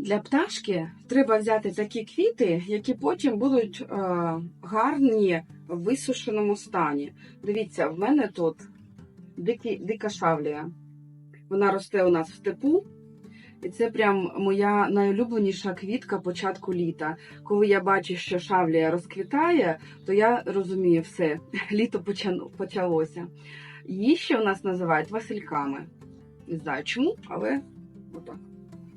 Для пташки треба взяти такі квіти, які потім будуть е, гарні в висушеному стані. Дивіться, в мене тут дикі, дика шавлія. Вона росте у нас в степу. І це прям моя найулюбленіша квітка початку літа. Коли я бачу, що шавлія розквітає, то я розумію, все, літо почалося. Її ще у нас називають васильками. Не знаю чому, але отак.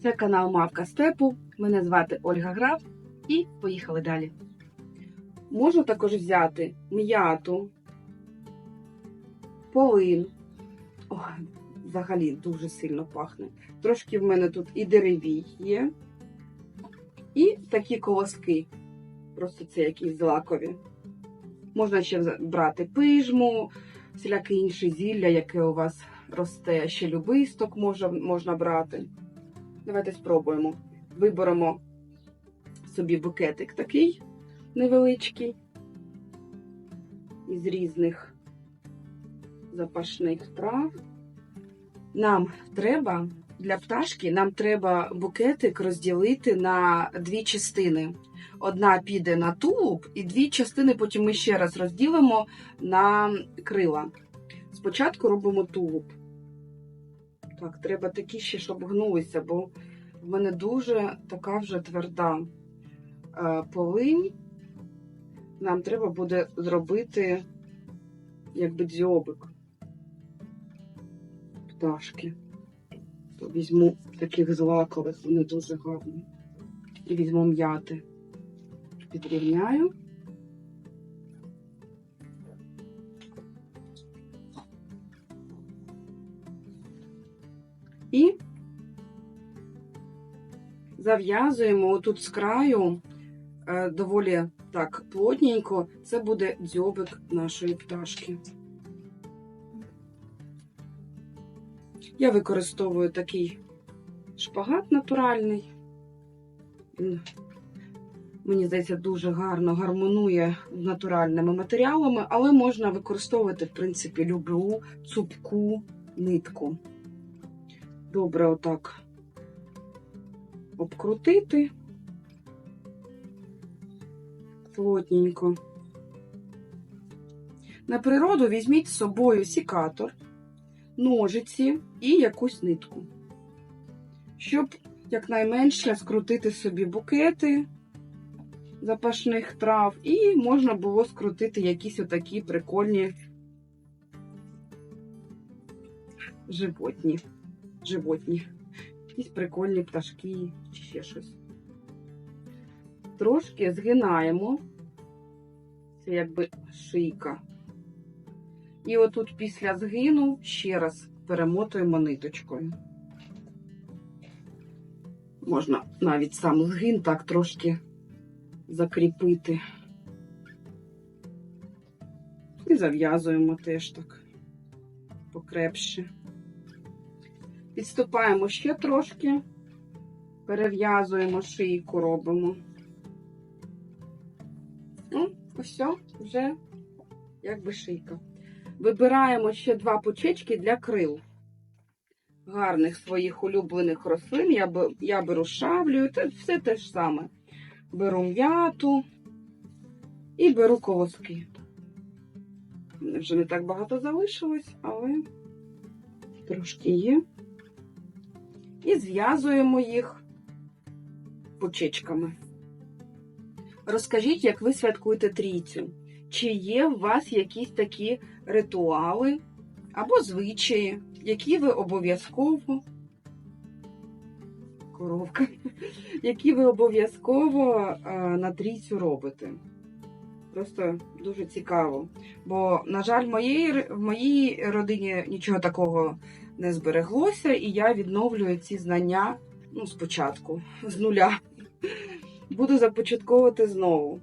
Це канал Мавка Степу. Мене звати Ольга Граф. І поїхали далі. Можна також взяти м'яту, полин. О, взагалі дуже сильно пахне. Трошки в мене тут і деревій є. І такі колоски. Просто це якісь злакові. Можна ще брати пижму, всіляке інше зілля, яке у вас росте. Ще любисток можна, можна брати. Давайте спробуємо. Виберемо собі букетик такий невеличкий із різних запашних трав. Нам треба для пташки нам треба букетик розділити на дві частини. Одна піде на тулуб, і дві частини потім ми ще раз розділимо на крила. Спочатку робимо тулуб. Так, треба такі ще, щоб гнулися, бо в мене дуже така вже тверда е, полинь. Нам треба буде зробити якби дзьобик пташки. То візьму таких злакових, вони дуже гарні. І візьму м'яти. Підрівняю. Зав'язуємо отут з краю е, доволі так плотненько. Це буде дзьобик нашої пташки. Я використовую такий шпагат натуральний. Він, мені здається, дуже гарно гармонує з натуральними матеріалами, але можна використовувати, в принципі, любу цупку нитку. Добре, отак обкрутити плотненько. На природу візьміть з собою сікатор ножиці і якусь нитку, щоб якнайменше скрутити собі букети запашних трав, і можна було скрутити якісь отакі прикольні животні. животні. Якісь прикольні пташки чи ще щось. Трошки згинаємо. Це якби шийка. І отут після згину ще раз перемотуємо ниточкою. Можна навіть сам згин так трошки закріпити. І зав'язуємо теж так покрепше. Підступаємо ще трошки, перев'язуємо шийку, робимо. Ну, ось вже якби шийка. Вибираємо ще два пучечки для крил. Гарних своїх улюблених рослин. Я, я беру шаблю, це все те ж саме. Беру м'яту і беру колоски. Вже не так багато залишилось, але трошки є. І зв'язуємо їх пучечками. Розкажіть, як ви святкуєте трійцю. Чи є у вас якісь такі ритуали або звичаї, які ви обов'язково коровка, які ви обов'язково е, на трійцю робите? Просто дуже цікаво. Бо, на жаль, в моїй, в моїй родині нічого такого не збереглося, і я відновлюю ці знання ну, спочатку, з нуля. Буду започатковувати знову.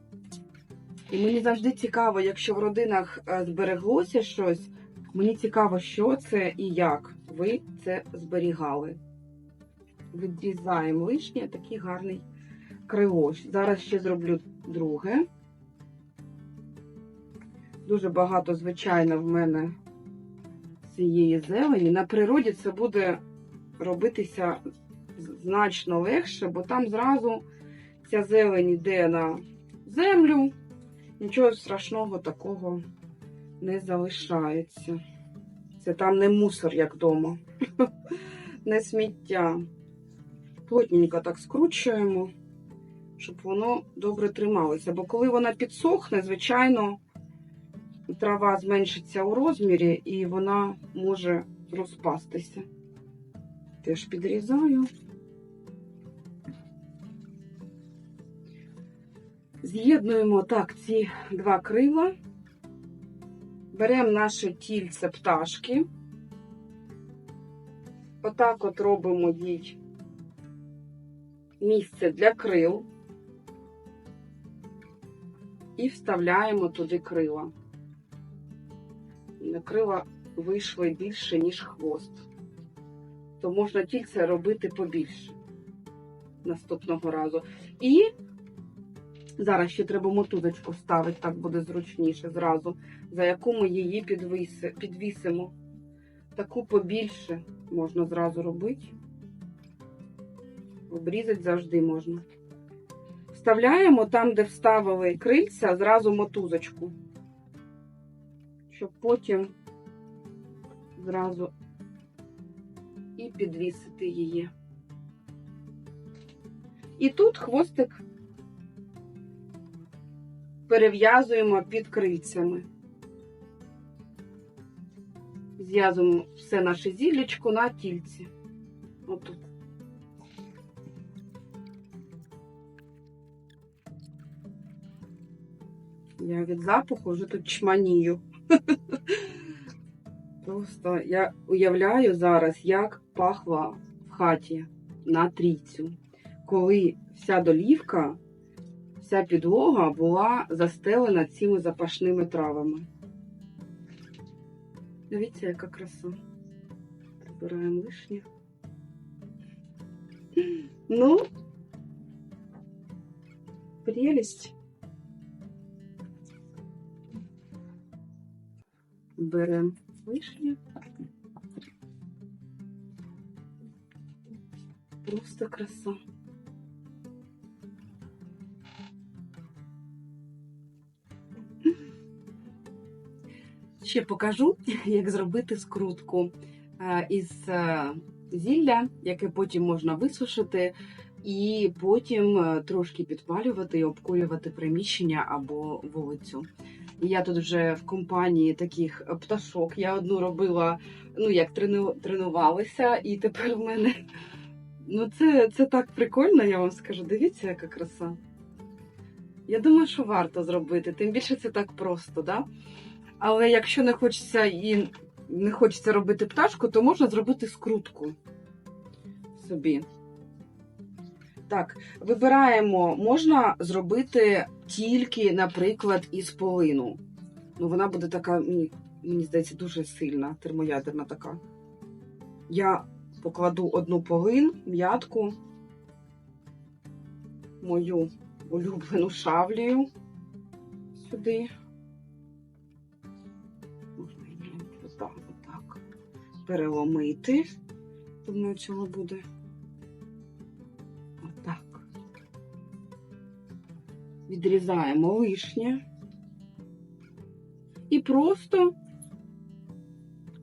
І мені завжди цікаво, якщо в родинах е, збереглося щось, мені цікаво, що це і як ви це зберігали. Відрізаємо лишнє, такий гарний крило. Зараз ще зроблю друге. Дуже багато, звичайно, в мене цієї зелені. На природі це буде робитися значно легше, бо там зразу ця зелень йде на землю, нічого страшного такого не залишається. Це там не мусор, як вдома, не сміття. Плотненько так скручуємо, щоб воно добре трималося. Бо коли вона підсохне, звичайно, трава зменшиться у розмірі і вона може розпастися. Теж підрізаю. З'єднуємо так ці два крила. Беремо наше тільце пташки. Отак от робимо їй місце для крил. І вставляємо туди крила. Крила вийшли більше, ніж хвост. То можна тільце робити побільше наступного разу. І зараз ще треба мотузочку ставити, так буде зручніше зразу, за яку ми її підвісимо. Таку побільше можна зразу робити. Обрізати завжди можна. Вставляємо там, де вставили крильця, зразу мотузочку, щоб потім зразу і підвісити її. І тут хвостик перев'язуємо під крильцями. Зв'язуємо все наше зіллячко на тільці. Отут. Я від запаху вже тут чманію. Просто я уявляю зараз, як пахла в хаті на трійцю, коли вся долівка, вся підлога була застелена цими запашними травами. Дивіться, яка краса. Прибираємо лишнє. Ну, прелість. Беремо лишнє. Просто краса. Ще покажу, як зробити скрутку із зілля, яке потім можна висушити, і потім е, трошки підпалювати і обкурювати приміщення або вулицю. Я тут вже в компанії таких пташок. Я одну робила, ну як трену, тренувалася, і тепер в мене ну це, це так прикольно, я вам скажу. Дивіться, яка краса. Я думаю, що варто зробити, тим більше це так просто, да? Але якщо не хочеться і не хочеться робити пташку, то можна зробити скрутку собі. Так, вибираємо, можна зробити тільки, наприклад, із полину. Ну, вона буде така, мені, мені здається, дуже сильна, термоядерна така. Я покладу одну полин, м'ятку, мою улюблену шавлію сюди. Можна її отак, переломити. Думаю, цього буде. Відрізаємо лишнє. І просто,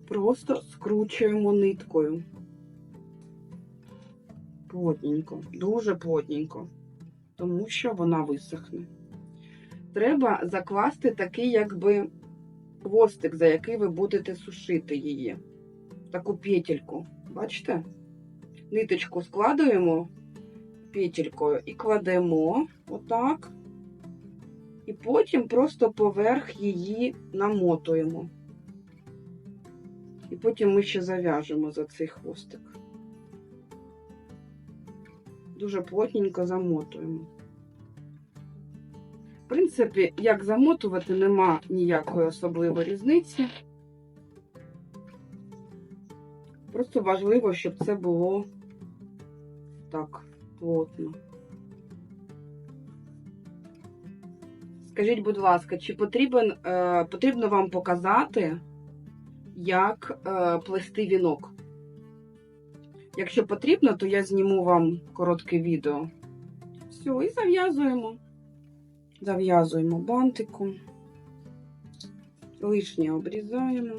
просто скручуємо ниткою. Плотненько, дуже плотненько, тому що вона висохне. Треба закласти такий, якби хвостик, за який ви будете сушити її. Таку петельку. Бачите? Ниточку складуємо петелькою і кладемо отак. І потім просто поверх її намотуємо. І потім ми ще зав'яжемо за цей хвостик. Дуже плотненько замотуємо. В принципі, як замотувати, нема ніякої особливої різниці. Просто важливо, щоб це було так плотно. Скажіть, будь ласка, чи потрібен, е, потрібно вам показати, як е, плести вінок? Якщо потрібно, то я зніму вам коротке відео. Все, і зав'язуємо. Зав'язуємо бантиком. Лишнє обрізаємо.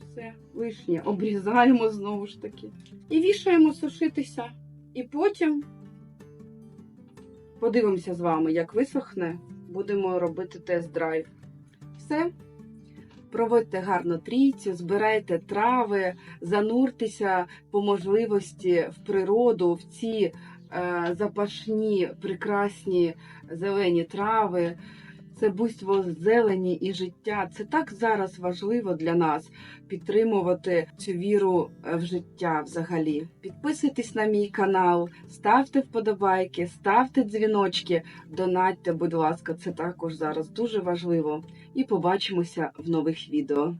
Все, лишнє обрізаємо знову ж таки. І вішаємо сушитися. І потім подивимося з вами, як висохне. Будемо робити тест-драйв. Все. Проводьте гарну трійцю, збирайте трави, зануртеся по можливості в природу, в ці е, запашні, прекрасні зелені трави. Це буйство зелені і життя. Це так зараз важливо для нас підтримувати цю віру е, в життя взагалі. Підписуйтесь на мій канал, ставте вподобайки, ставте дзвіночки, донатьте, будь ласка, це також зараз дуже важливо. І побачимося в нових відео.